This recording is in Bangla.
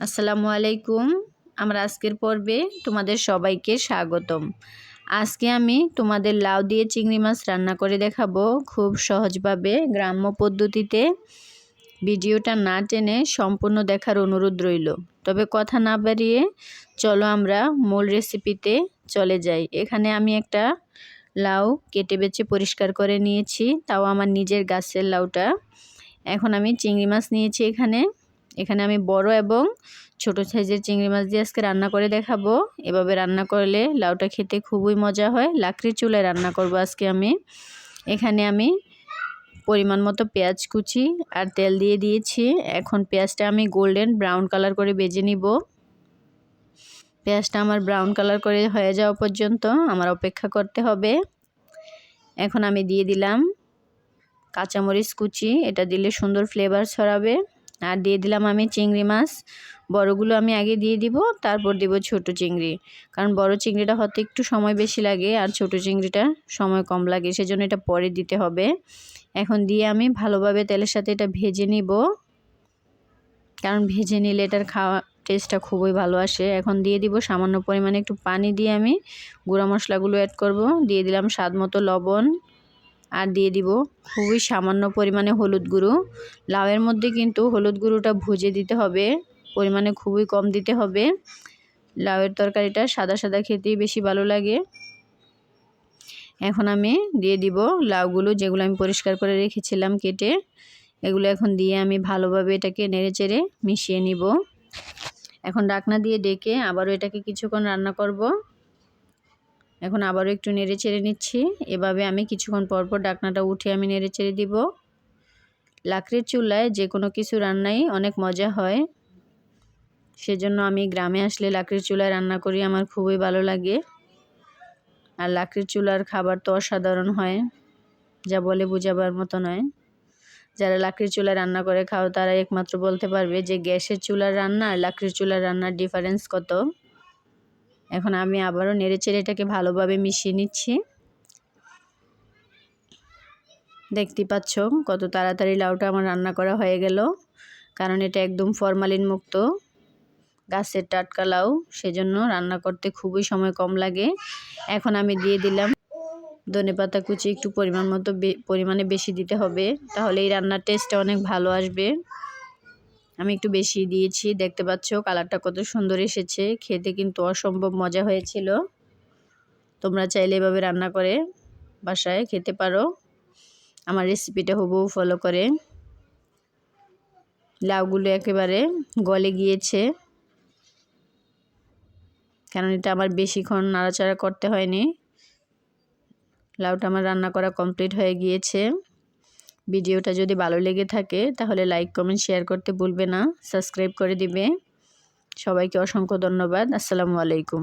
আসসালামু আলাইকুম। আমরা আজকের পর্বে তোমাদের সবাইকে স্বাগতম। আজকে আমি তোমাদের লাউ দিয়ে চিংড়ি মাছ রান্না করে দেখাবো খুব সহজভাবে গ্রাম্য পদ্ধতিতে। ভিডিওটা না টেনে সম্পূর্ণ দেখার অনুরোধ রইল। তবে কথা না বাড়িয়ে চলো আমরা মূল রেসিপিতে চলে যাই। এখানে আমি একটা লাউ কেটে বেছে পরিষ্কার করে নিয়েছি, তাও আমার নিজের গাছের লাউটা। এখন আমি চিংড়ি মাছ নিয়েছি এখানে। এখানে আমি বড় এবং ছোট সাইজের চিংড়ি মাছ দিয়ে আজকে রান্না করে দেখাবো। এভাবে রান্না করলে লাউটা খেতে খুবই মজা হয়। লাকড়ির চুলায় রান্না করব আজকে আমি। এখানে আমি পরিমাণ মতো পেঁয়াজ কুচি আর তেল দিয়ে দিয়েছি। এখন পেঁয়াজটা আমি গোল্ডেন ব্রাউন কালার করে বেজে নিব। পেঁয়াজটা আমার ব্রাউন কালার করে হয়ে যাওয়া পর্যন্ত আমার অপেক্ষা করতে হবে। এখন আমি দিয়ে দিলাম কাঁচামরিচ কুচি। এটা দিলে সুন্দর ফ্লেভার ছড়াবে। আর দিয়ে দিলাম আমি চিংড়ি মাছ। বড়গুলো আমি আগে দিয়ে দিব, তারপর দিব ছোট চিংড়ি। কারণ বড় চিংড়িটা হতে একটু সময় বেশি লাগে আর ছোট চিংড়িটা সময় কম লাগে, সেজন্য এটা পরে দিতে হবে। এখন দিয়ে আমি ভালোভাবে তেলের সাথে এটা ভেজে নিব। কারণ ভেজে নিলে এটার খাওয়া টেস্টটা খুবই ভালো আসে। এখন দিয়ে দিব সামান্য পরিমাণে একটু পানি দিয়ে আমি গুঁড়া মশলাগুলো অ্যাড করব। দিয়ে দিলাম স্বাদ মতো লবণ। আর দিয়ে দিব খুবই সামান্য পরিমাণে হলুদ গুঁড়ো। লাউয়ের মধ্যে কিন্তু হলুদ গুঁড়োটা ভুজে দিতে হবে, পরিমাণে খুবই কম দিতে হবে। লাউয়ের তরকারিটা সাদা সাদা খেতেই বেশি ভালো লাগে। এখন আমি দিয়ে দিব লাউগুলো যেগুলো আমি পরিষ্কার করে রেখেছিলাম কেটে, এগুলো এখন দিয়ে আমি ভালোভাবে এটাকে নেড়ে চেড়ে মিশিয়ে নিব। এখন ডাকনা দিয়ে ডেকে আবারও এটাকে কিছুক্ষণ রান্না করব। এখন আবারও একটু নেড়ে চেড়ে নিচ্ছি। এভাবে আমি কিছুক্ষণ পরপর ডাকনাটা উঠে আমি নেড়ে চেড়ে দিব। লাকড়ির চুলায় যে কোনো কিছু রান্নাই অনেক মজা হয়। সেজন্য আমি গ্রামে আসলে লাকড়ির চুলায় রান্না করি, আমার খুবই ভালো লাগে। আর লাকড়ির চুলার খাবার তো অসাধারণ হয়, যা বলে বোঝাবার মতো নয়। যারা লাকড়ির চুলায় রান্না করে খাও তারা একমাত্র বলতে পারবে যে গ্যাসের চুলার রান্না আর লাকড়ির চুলার রান্নার ডিফারেন্স কত। এখন আমি আবারও নেড়ে চেড়ে এটাকে ভালোভাবে মিশিয়ে নিচ্ছি। দেখতে পাচ্ছ কত তাড়াতাড়ি লাউটা আমার রান্না করা হয়ে গেল, কারণ এটা একদম ফরমালিন মুক্ত। গাছের টাটকা লাউ, সেজন্য রান্না করতে খুবই সময় কম লাগে। এখন আমি দিয়ে দিলাম ধনে পাতা কুচি, একটু পরিমাণ মতো পরিমাণে বেশি দিতে হবে, তাহলে এই রান্নার টেস্টটা অনেক ভালো আসবে। আমি একটু বেশি দিয়েছি, দেখতে পাচ্ছ কালারটা কত সুন্দর এসেছে, খেতে কিন্তু অসম্ভব মজা হয়েছিল। তোমরা চাইলে এভাবে রান্না করে বাসায় খেতে পারো। আমার রেসিপিটা হুবহু ফলো করে। লাউগুলো একেবারে গলে গিয়েছে। কারণ এটা আমার বেশিক্ষণ নাড়াচাড়া করতে হয়নি। লাউটা আমার রান্না করা কমপ্লিট হয়ে গিয়েছে। ভিডিওটা যদি ভালো লেগে থাকে, তাহলে লাইক কমেন্ট শেয়ার করতে ভুলবে না। সাবস্ক্রাইব করে দিবে। সবাইকে অসংখ্য ধন্যবাদ। আসসালামু আলাইকুম।